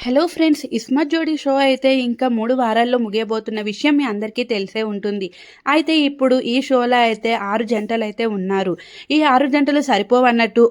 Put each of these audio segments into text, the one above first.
Hello friends Ismat జోడీ show అయితే ఇంకా మూడు వారాల్లో ముగియబోతున్న విషయం మీ అందరికీ తెలిసే ఉంటుంది. అయితే ఇప్పుడు ఈ షోలో అయితే ఆరు జంటలు అయితే ఉన్నారు. ఈ ఆరు జంటలు సరిపోవన్నట్టు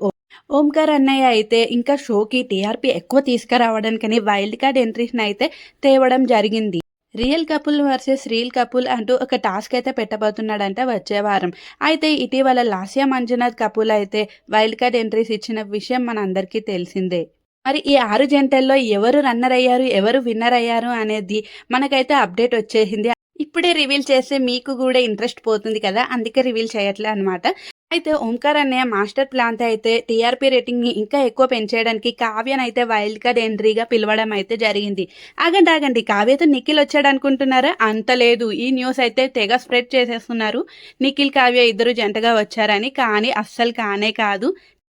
ఓంకార్ అన్నయ్య అయితే ఇంకా షోకి టీఆర్పీ ఎక్కువ తీసుకురావడానికని వైల్డ్ కార్డ్ ఎంట్రీస్ని అయితే తేవడం జరిగింది. Real couple versus real couple అంటూ ఒక టాస్క్ అయితే పెట్టబోతున్నాడంట వచ్చే వారం అయితే ఇటీవల లాస్యా మంజునాథ్ కపుల్ అయితే వైల్డ్ కార్డ్ ఎంట్రీస్ ఇచ్చిన విషయం మన అందరికీ తెలిసిందే. మరి ఈ ఆరు జంటల్లో ఎవరు రన్నర్ అయ్యారు ఎవరు విన్నర్ అయ్యారు అనేది మనకైతే అప్డేట్ వచ్చేసింది. ఇప్పుడే రివీల్ చేస్తే మీకు కూడా ఇంట్రెస్ట్ పోతుంది కదా అందుకే రివీల్ చేయట్లే అనమాట అయితే ఓంకార్ అన్నయ్య మాస్టర్ ప్లాన్తో అయితే టీఆర్పీ రేటింగ్ని ఇంకా ఎక్కువ పెంచేయడానికి కావ్యను అయితే వైల్డ్ కార్డ్ ఎంట్రీగా పిలవడం అయితే జరిగింది. ఆగండి ఆగండి కావ్యతో నిఖిల్ వచ్చాడు అనుకుంటున్నారా? అంత లేదు. ఈ న్యూస్ అయితే తెగ స్ప్రెడ్ చేసేస్తున్నారు. నిఖిల్ కావ్య ఇద్దరు జంటగా వచ్చారని కానీ అస్సలు కానే కాదు.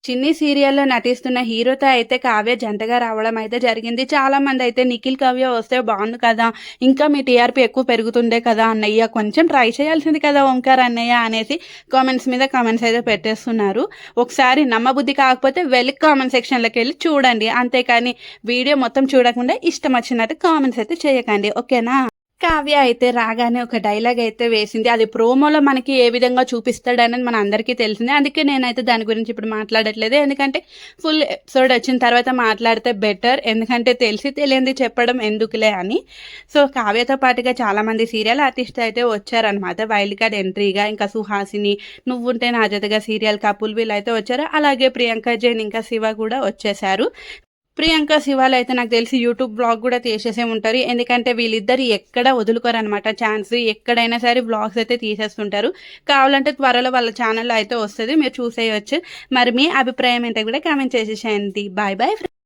చిన్ని సీరియల్లో నటిస్తున్న హీరోతో అయితే కావ్య జంటగా రావడం అయితే జరిగింది. చాలామంది అయితే నిఖిల్ కావ్య వస్తే బాగుంది కదా ఇంకా మీ టీఆర్పీ ఎక్కువ పెరుగుతుండే కదా అన్నయ్య కొంచెం ట్రై చేయాల్సింది కదా ఓంకార్ అన్నయ్య అనేసి కామెంట్స్ మీద కామెంట్స్ అయితే పెట్టేస్తున్నారు. ఒకసారి నమ్మబుద్ధి కాకపోతే వెళ్ళి కామెంట్ సెక్షన్లోకి వెళ్ళి చూడండి. అంతేకాని వీడియో మొత్తం చూడకుండా ఇష్టం వచ్చినట్టు కామెంట్స్ అయితే చేయకండి. ఓకేనా? కావ్య అయితే రాగానే ఒక డైలాగ్ అయితే వేసింది. అది ప్రోమోలో మనకి ఏ విధంగా చూపిస్తాడనేది మన అందరికీ తెలిసిందే. అందుకే నేనైతే దాని గురించి ఇప్పుడు మాట్లాడట్లేదు. ఎందుకంటే ఫుల్ ఎపిసోడ్ వచ్చిన తర్వాత మాట్లాడితే బెటర్ ఎందుకంటే తెలిసి తెలియంది చెప్పడం ఎందుకులే అని. సో కావ్యతో పాటుగా చాలామంది సీరియల్ ఆర్టిస్ట్ అయితే వచ్చారనమాట వైల్డ్ కార్డ్ ఎంట్రీగా ఇంకా సుహాసిని నువ్వుంటే నా జతగా సీరియల్ కపుల్ వీళ్ళు అయితే వచ్చారు. అలాగే ప్రియాంక జైన్ ఇంకా శివ కూడా వచ్చేసారు ప్రియాంక శివాలు అయితే నాకు తెలిసి యూట్యూబ్ బ్లాగ్ కూడా తీసేసే ఉంటారు. ఎందుకంటే వీళ్ళిద్దరు ఎక్కడ వదులుకోరు అనమాట ఛాన్స్ ఎక్కడైనా సరే బ్లాగ్స్ అయితే తీసేస్తుంటారు. కావాలంటే త్వరలో వాళ్ళ ఛానల్లో అయితే వస్తుంది. మీరు చూసేయచ్చు. మరి మీ అభిప్రాయం ఏంటో కూడా కామెంట్ చేసేసేయండి. Bye bye.